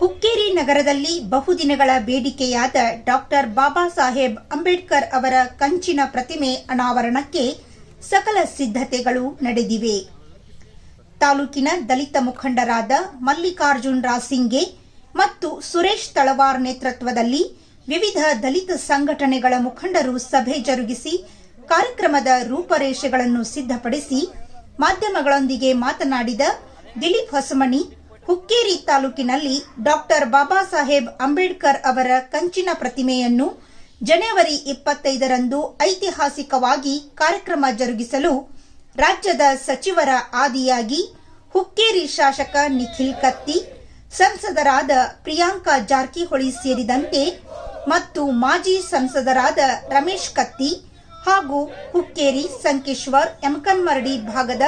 ಹುಕ್ಕೇರಿ ನಗರದಲ್ಲಿ ಬಹುದಿನಗಳ ಬೇಡಿಕೆಯಾದ ಡಾಕ್ಟರ್ ಬಾಬಾ ಸಾಹೇಬ್ ಅಂಬೇಡ್ಕರ್ ಅವರ ಕಂಚಿನ ಪ್ರತಿಮೆ ಅನಾವರಣಕ್ಕೆ ಸಕಲ ಸಿದ್ಧತೆಗಳು ನಡೆದಿವೆ. ತಾಲೂಕಿನ ದಲಿತ ಮುಖಂಡರಾದ ಮಲ್ಲಿಕಾರ್ಜುನ್ ರಾಸಿಂಗೆ ಮತ್ತು ಸುರೇಶ್ ತಳವಾರ್ ನೇತೃತ್ವದಲ್ಲಿ ವಿವಿಧ ದಲಿತ ಸಂಘಟನೆಗಳ ಮುಖಂಡರು ಸಭೆ ಜರುಗಿಸಿ ಕಾರ್ಯಕ್ರಮದ ರೂಪರೇಷೆಗಳನ್ನು ಸಿದ್ಧಪಡಿಸಿ ಮಾಧ್ಯಮಗಳೊಂದಿಗೆ ಮಾತನಾಡಿದ ದಿಲೀಪ್ ಹೊಸಮನಿ ಹುಕ್ಕೇರಿ ತಾಲೂಕಿನಲ್ಲಿ ಡಾಕ್ಟರ್ ಬಾಬಾ ಸಾಹೇಬ್ ಅಂಬೇಡ್ಕರ್ ಅವರ ಕಂಚಿನ ಪ್ರತಿಮೆಯನ್ನು ಜನವರಿ ಇಪ್ಪತ್ತೈದರಂದು ಐತಿಹಾಸಿಕವಾಗಿ ಕಾರ್ಯಕ್ರಮ ಜರುಗಿಸಲು ರಾಜ್ಯದ ಸಚಿವರ ಆದಿಯಾಗಿ ಹುಕ್ಕೇರಿ ಶಾಸಕ ನಿಖಿಲ್ ಕತ್ತಿ, ಸಂಸದರಾದ ಪ್ರಿಯಾಂಕಾ ಜಾರಕಿಹೊಳಿ ಸೇರಿದಂತೆ ಮತ್ತು ಮಾಜಿ ಸಂಸದರಾದ ರಮೇಶ್ ಕತ್ತಿ ಹಾಗೂ ಹುಕ್ಕೇರಿ ಸಂಕೇಶ್ವರ್ ಎಮಕನ್ಮರಡಿ ಭಾಗದ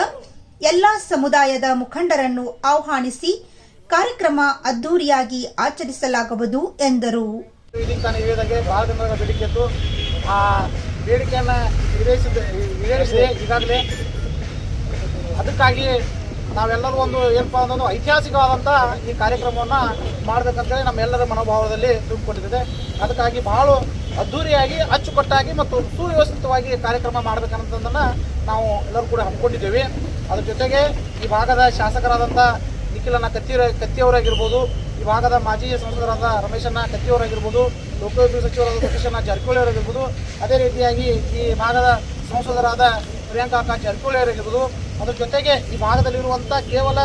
ಎಲ್ಲಾ ಸಮುದಾಯದ ಮುಖಂಡರನ್ನು ಆಹ್ವಾನಿಸಿ ಕಾರ್ಯಕ್ರಮ ಅದ್ದೂರಿಯಾಗಿ ಆಚರಿಸಲಾಗುವುದು ಎಂದರು. ಆ ಬೇಡಿಕೆಯನ್ನು ಈಡೇರಿಸಿದ ಈಡೇರಿಸಿದೆ ಈಗಾಗಲೇ. ಅದಕ್ಕಾಗಿ ನಾವೆಲ್ಲರೂ ಒಂದು ಏನಪ್ಪ ಒಂದು ಐತಿಹಾಸಿಕವಾದಂಥ ಈ ಕಾರ್ಯಕ್ರಮವನ್ನು ಮಾಡಬೇಕಂತೇಳಿ ನಮ್ಮೆಲ್ಲರ ಮನೋಭಾವದಲ್ಲಿ ತುಂಬಿಕೊಂಡಿದೆ ಅದಕ್ಕಾಗಿ ಭಾಳ ಅದ್ಧೂರಿಯಾಗಿ ಅಚ್ಚುಕಟ್ಟಾಗಿ ಮತ್ತು ಸುವ್ಯವಸ್ಥಿತವಾಗಿ ಕಾರ್ಯಕ್ರಮ ಮಾಡಬೇಕನ್ನೋದನ್ನು ನಾವು ಎಲ್ಲರೂ ಕೂಡ ಹಮ್ಮಿಕೊಂಡಿದ್ದೇವೆ. ಅದ್ರ ಜೊತೆಗೆ ಈ ಭಾಗದ ಶಾಸಕರಾದಂಥ ನಿಖಿಲನ ಕತ್ತಿ ಕತ್ತಿಯವರಾಗಿರ್ಬೋದು, ಈ ಭಾಗದ ಮಾಜಿ ಸಂಸದರಾದ ರಮೇಶಣ್ಣ ಕತ್ತಿಯವರಾಗಿರ್ಬೋದು ಲೋಕೋಪಯೋಗಿ ಸಚಿವರಾದ ಸತೀಶಣ್ಣ ಜಾರಕಿಹೊಳಿ ಅವರಾಗಿರ್ಬೋದು. ಅದೇ ರೀತಿಯಾಗಿ ಈ ಭಾಗದ ಸಂಸದರಾದ ಪ್ರಿಯಾಂಕಾ ಜಾರಕಿಹೊಳಿ ಅವರಾಗಿರ್ಬೋದು. ಅದ್ರ ಜೊತೆಗೆ ಈ ಭಾಗದಲ್ಲಿರುವಂಥ ಕೇವಲ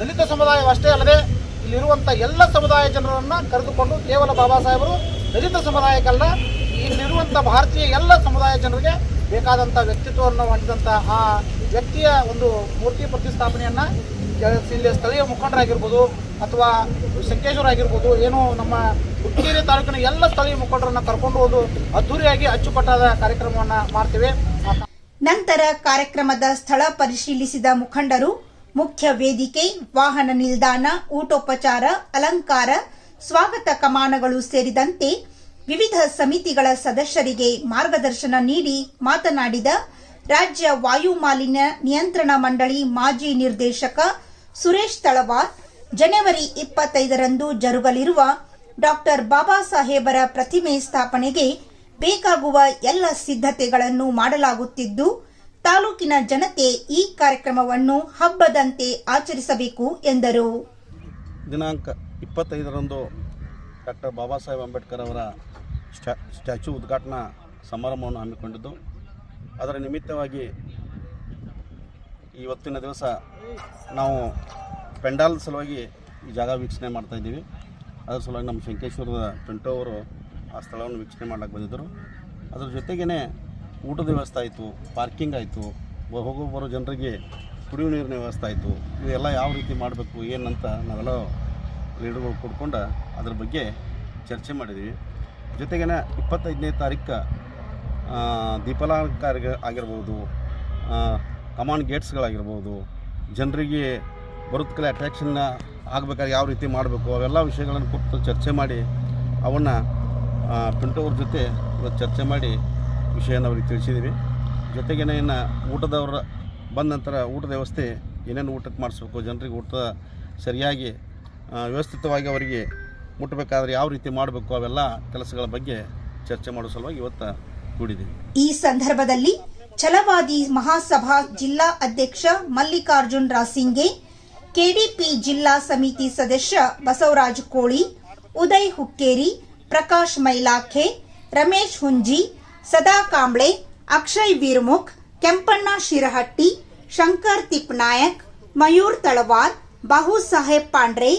ದಲಿತ ಸಮುದಾಯವಷ್ಟೇ ಅಲ್ಲದೆ ಇಲ್ಲಿರುವಂಥ ಎಲ್ಲ ಸಮುದಾಯ ಜನರನ್ನು ಕರೆದುಕೊಂಡು ಕೇವಲ ಬಾಬಾ ಸಾಹೇಬರು ದಲಿತ ಸಮುದಾಯಕ್ಕಲ್ಲ ಇಲ್ಲಿರುವಂಥ ಭಾರತೀಯ ಎಲ್ಲ ಸಮುದಾಯ ಜನರಿಗೆ ಬೇಕಾದಂಥ ವ್ಯಕ್ತಿತ್ವವನ್ನು ಹೊಂದಿದಂಥ ಆ ವ್ಯಕ್ತಿಯ ಒಂದು ಮೂರ್ತಿ ಪ್ರತಿಷ್ಠಾಪನೆಯನ್ನು ಇಲ್ಲಿ ಸ್ಥಳೀಯ ಮುಖಂಡರಾಗಿರ್ಬೋದು ಅಥವಾ ಆಗಿರ್ಬೋದು ಏನು ನಮ್ಮ ಹುಕ್ಕೇರಿ ತಾಲೂಕಿನ ಎಲ್ಲ ಸ್ಥಳೀಯ ಮುಖಂಡರನ್ನ ಕರ್ಕೊಂಡು ಒಂದು ಅದ್ದೂರಿಯಾಗಿ ಅಚ್ಚುಕಟ್ಟಾದ ಕಾರ್ಯಕ್ರಮವನ್ನ ಮಾಡ್ತೇವೆ. ನಂತರ ಕಾರ್ಯಕ್ರಮದ ಸ್ಥಳ ಪರಿಶೀಲಿಸಿದ ಮುಖಂಡರು, ಮುಖ್ಯ ವೇದಿಕೆ, ವಾಹನ ನಿಲ್ದಾಣ, ಊಟೋಪಚಾರ, ಅಲಂಕಾರ, ಸ್ವಾಗತ ಕಮಾನಗಳು ಸೇರಿದಂತೆ ವಿವಿಧ ಸಮಿತಿಗಳ ಸದಸ್ಯರಿಗೆ ಮಾರ್ಗದರ್ಶನ ನೀಡಿ ಮಾತನಾಡಿದ ರಾಜ್ಯ ವಾಯು ಮಾಲಿನ್ಯ ನಿಯಂತ್ರಣ ಮಂಡಳಿ ಮಾಜಿ ನಿರ್ದೇಶಕ ಸುರೇಶ್ ತಳವಾರ್ ಜನವರಿ ಇಪ್ಪತ್ತೈದರಂದು ಜರುಗಲಿರುವ ಡಾಕ್ಟರ್ ಬಾಬಾ ಸಾಹೇಬರ ಪ್ರತಿಮೆ ಸ್ಥಾಪನೆಗೆ ಬೇಕಾಗುವ ಎಲ್ಲ ಸಿದ್ಧತೆಗಳನ್ನು ಮಾಡಲಾಗುತ್ತಿದ್ದು, ತಾಲೂಕಿನ ಜನತೆ ಈ ಕಾರ್ಯಕ್ರಮವನ್ನು ಹಬ್ಬದಂತೆ ಆಚರಿಸಬೇಕು ಎಂದರು. ದಿನಾಂಕ ಇಪ್ಪತ್ತೈದರಂದು ಡಾಕ್ಟರ್ ಬಾಬಾ ಸಾಹೇಬ್ ಅಂಬೇಡ್ಕರ್ ಅವರ ಸ್ಟ್ಯಾಚು ಉದ್ಘಾಟನಾ ಸಮಾರಂಭವನ್ನು ಹಮ್ಮಿಕೊಂಡಿದ್ದು, ಅದರ ನಿಮಿತ್ತವಾಗಿ ಇವತ್ತಿನ ದಿವಸ ನಾವು ಪೆಂಡಾಲ್ ಸಲುವಾಗಿ ಈ ಜಾಗ ವೀಕ್ಷಣೆ ಮಾಡ್ತಾ ಇದ್ದೀವಿ. ಅದರ ಸಲುವಾಗಿ ನಮ್ಮ ಶಂಕೇಶ್ವರದ ಪೆಂಟೋ ಅವರು ಆ ಸ್ಥಳವನ್ನು ವೀಕ್ಷಣೆ ಮಾಡಕ್ಕೆ ಬಂದಿದ್ದರು. ಅದರ ಜೊತೆಗೇ ಊಟದ ವ್ಯವಸ್ಥೆ ಆಯಿತು ಪಾರ್ಕಿಂಗ್ ಆಯಿತು ಹೋಗೋ ಬರೋ ಜನರಿಗೆ ಕುಡಿಯುವ ನೀರಿನ ವ್ಯವಸ್ಥೆ ಆಯಿತು. ಇವೆಲ್ಲ ಯಾವ ರೀತಿ ಮಾಡಬೇಕು, ಏನಂತ ನಾವೆಲ್ಲ ಲೀಡರ್ಗಳು ಕೊಡ್ಕೊಂಡು ಅದ್ರ ಬಗ್ಗೆ ಚರ್ಚೆ ಮಾಡಿದ್ವಿ ಜೊತೆಗೇನೆ ಇಪ್ಪತ್ತೈದನೇ ತಾರೀಕು ದೀಪಾಲಂಕಾರ ಆಗಿರ್ಬೋದು ಕಮಾಂಡ್ ಗೇಟ್ಸ್ಗಳಾಗಿರ್ಬೋದು, ಜನರಿಗೆ ಬರುತ್ತಲೇ ಅಟ್ರಾಕ್ಷನ್ ಆಗಬೇಕಾದ್ರೆ ಯಾವ ರೀತಿ ಮಾಡಬೇಕು, ಅವೆಲ್ಲ ವಿಷಯಗಳನ್ನು ಕುರಿತು ಚರ್ಚೆ ಮಾಡಿ, ಅವನ್ನು ಪಿಂಟೋವ್ರ ಜೊತೆ ಇವತ್ತು ಚರ್ಚೆ ಮಾಡಿ ವಿಷಯನ ಅವ್ರಿಗೆ ತಿಳಿಸಿದ್ದೀವಿ ಜೊತೆಗೆ ಇನ್ನು ಊಟದವ್ರ ಬಂದ ನಂತರ ಊಟದ ವ್ಯವಸ್ಥೆ ಏನೇನು ಊಟಕ್ಕೆ ಮಾಡಿಸ್ಬೇಕು, ಜನರಿಗೆ ಊಟ ಸರಿಯಾಗಿ ವ್ಯವಸ್ಥಿತವಾಗಿ ಅವರಿಗೆ ಮುಟ್ಟಬೇಕಾದ್ರೆ ಯಾವ ರೀತಿ ಮಾಡಬೇಕು, ಅವೆಲ್ಲ ಕೆಲಸಗಳ ಬಗ್ಗೆ ಚರ್ಚೆ ಮಾಡೋ ಸಲುವಾಗಿ ಇವತ್ತು ಕೂಡಿದ್ದೀವಿ. ಈ ಸಂದರ್ಭದಲ್ಲಿ ಛಲವಾದಿ ಮಹಾಸಭಾ ಜಿಲ್ಲಾ ಅಧ್ಯಕ್ಷ ಮಲ್ಲಿಕಾರ್ಜುನ್ ರಾಸಿಂಗೆ, ಕೆಡಿಪಿ ಜಿಲ್ಲಾ ಸಮಿತಿ ಸದಸ್ಯ ಬಸವರಾಜ್ ಕೋಳಿ, ಉದಯ್ ಹುಕ್ಕೇರಿ, ಪ್ರಕಾಶ್ ಮೈಲಾಖೆ, ರಮೇಶ್ ಹುಂಜಿ, ಸದಾ ಕಾಂಬ್ಳೆ, ಅಕ್ಷಯ್ ವೀರ್ಮುಖ್, ಕೆಂಪಣ್ಣ ಶಿರಹಟ್ಟಿ, ಶಂಕರ್ ತಿಪ್ನಾಯಕ್ ಮಯೂರ್ ತಳವಾರ್, ಬಾಹು ಸಾಹೇಬ್ ಪಾಂಡ್ರೆ,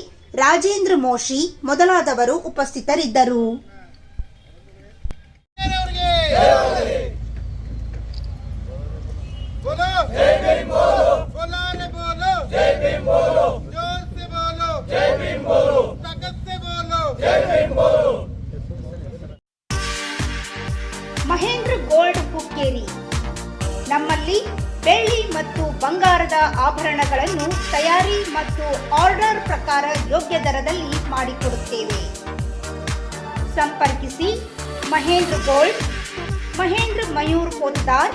ರಾಜೇಂದ್ರ ಮೋಶಿ ಮೊದಲಾದವರು ಉಪಸ್ಥಿತರಿದ್ದರು. बोलो जय भीम बोलो बोला रे बोलो जय भीम बोलो जोर से बोलो जय भीम बोलो ताकत से बोलो जय भीम बोलो ಮಹೇಂದ್ರ ಗೋಲ್ಡ್ ಹುಕ್ಕೇರಿ ನಮ್ಮಲ್ಲಿ ಬೆಳ್ಳಿ ಮತ್ತು ಬಂಗಾರದ ಆಭರಣಗಳನ್ನು ತಯಾರಿ ಮತ್ತು ಆರ್ಡರ್ ಪ್ರಕಾರ ಯೋಗ್ಯ ದರದಲ್ಲಿ ಮಾಡಿಕೊಡುತ್ತೇವೆ ಸಂಪರ್ಕಿಸಿ ಮಹೇಂದ್ರ ಗೋಲ್ಡ್ ಮಹೇಂದ್ರ ಮಯೂರ್ ಪೋತ್ತಾರ್